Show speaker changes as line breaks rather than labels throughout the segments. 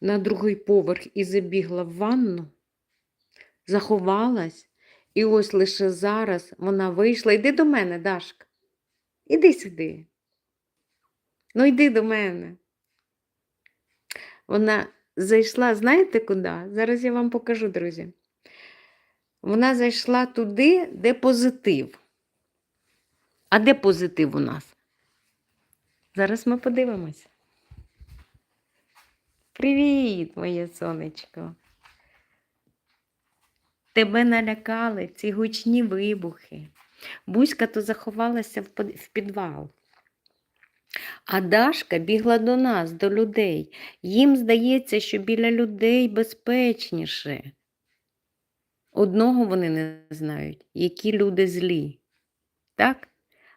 на другий поверх і забігла в ванну, заховалась, і ось лише зараз вона вийшла. Йди до мене, Дашка. Іди сюди. Ну, йди до мене. Вона зайшла, знаєте куди? Зараз я вам покажу, друзі. Вона зайшла туди, де позитив. А де позитив у нас? Зараз ми подивимося. Привіт, моє сонечко. Тебе налякали ці гучні вибухи. Буська то заховалася в підвал. А Дашка бігла до нас, до людей. Їм здається, що біля людей безпечніше. Одного вони не знають, які люди злі. Так?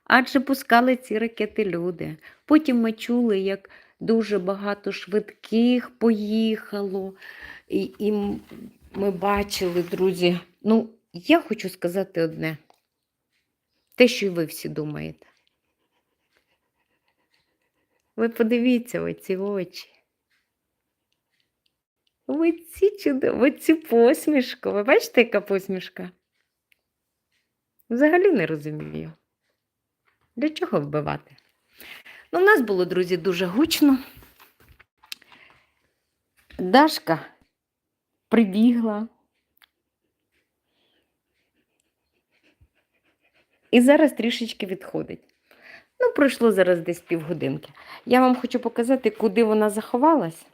Адже пускали ці ракети люди. Потім ми чули, як дуже багато швидких поїхало. І, і ми бачили, друзі. Ну, я хочу сказати одне. Те, що й ви всі думаєте. Ви подивіться оці очі. Оці чудо, в оці посмішку. Ви бачите, яка посмішка? Взагалі не розумію. Для чого вбивати? Ну, у нас було, друзі, дуже гучно. Дашка прибігла. І зараз трішечки відходить. Ну, пройшло зараз десь півгодинки. Я вам хочу показати, куди вона заховалась.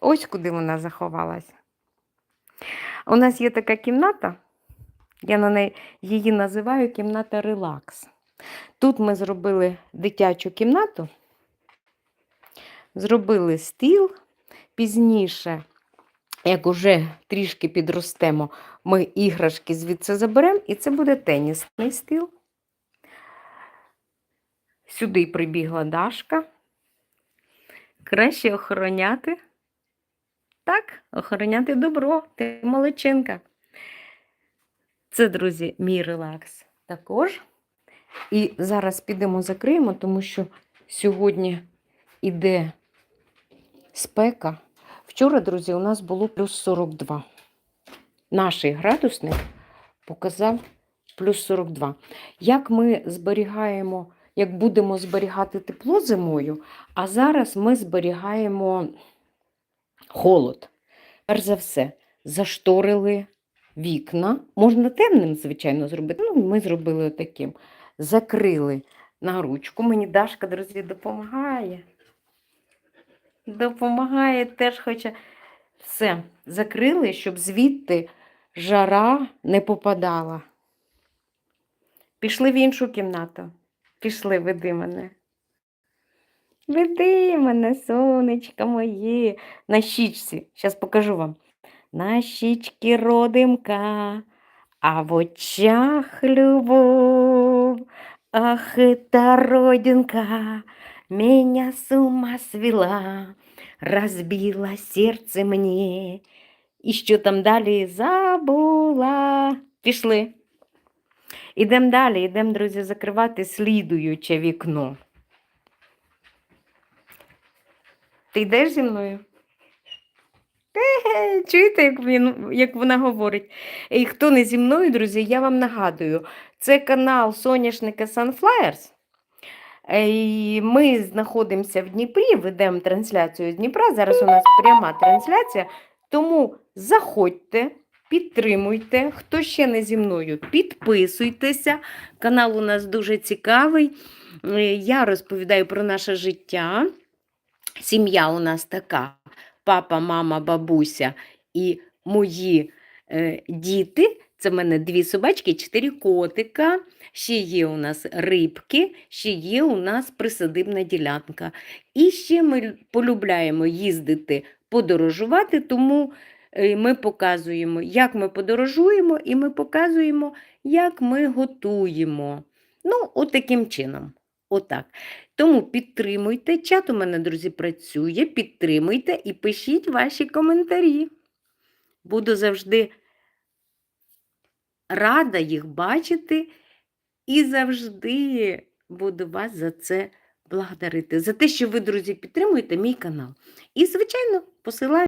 Ось куди вона заховалась. У нас є така кімната, я на неї її називаю кімната релакс. Тут ми зробили дитячу кімнату, зробили стіл. Пізніше, як уже трішки підростемо, ми іграшки звідси заберемо, і це буде тенісний стіл. Сюди прибігла Дашка. Краще охороняти. Так, охороняти добро, ти молодчинка. Це, друзі, мій релакс також. І зараз підемо закриємо, тому що сьогодні іде спека. Вчора, друзі, у нас було плюс 42. Наш градусник показав плюс 42. Як ми зберігаємо, як будемо зберігати тепло зимою, а зараз ми зберігаємо холод. Перш за все, зашторили вікна. Можна темним, звичайно, зробити. Ну, ми зробили таким. Закрили на ручку. Мені Дашка, друзі, допомагає. Допомагає, теж хоче. Все, закрили, щоб звідти жара не попадала. Пішли в іншу кімнату. Пішли, веди мене. Веди мене, сонечко моє. На щічці. Зараз покажу вам. На щічці родимка, а в очах любов. Ах, та родинка меня с свела, разбила серце мне. І що там далі забула. Пішли. Ідемо далі, йдемо, друзі, закривати слідуюче вікно. Ти йдеш зі мною? Е, Чуєте, як, він, як вона говорить? І хто не зі мною, друзі, я вам нагадую, це канал Соняшника Sunflyers. Е, і Ми знаходимося в Дніпрі, ведемо трансляцію з Дніпра. Зараз у нас пряма трансляція. Тому заходьте, підтримуйте. Хто ще не зі мною, підписуйтеся. Канал у нас дуже цікавий. Е, Я розповідаю про наше життя. Сім'я у нас така: папа, мама, бабуся і мої е, діти. Це в мене дві собачки, чотири котика. Ще є у нас рибки, ще є у нас присадибна ділянка. І ще ми полюбляємо їздити, подорожувати, тому е, ми показуємо, як ми подорожуємо, і ми показуємо, як ми готуємо. Ну, от таким чином. Отак. Тому підтримуйте. Чат у мене, друзі, працює. Підтримуйте і пишіть ваші коментарі. Буду завжди рада їх бачити і завжди буду вас за це благодарити. За те, що ви, друзі, підтримуєте мій канал. І, звичайно, посилаю.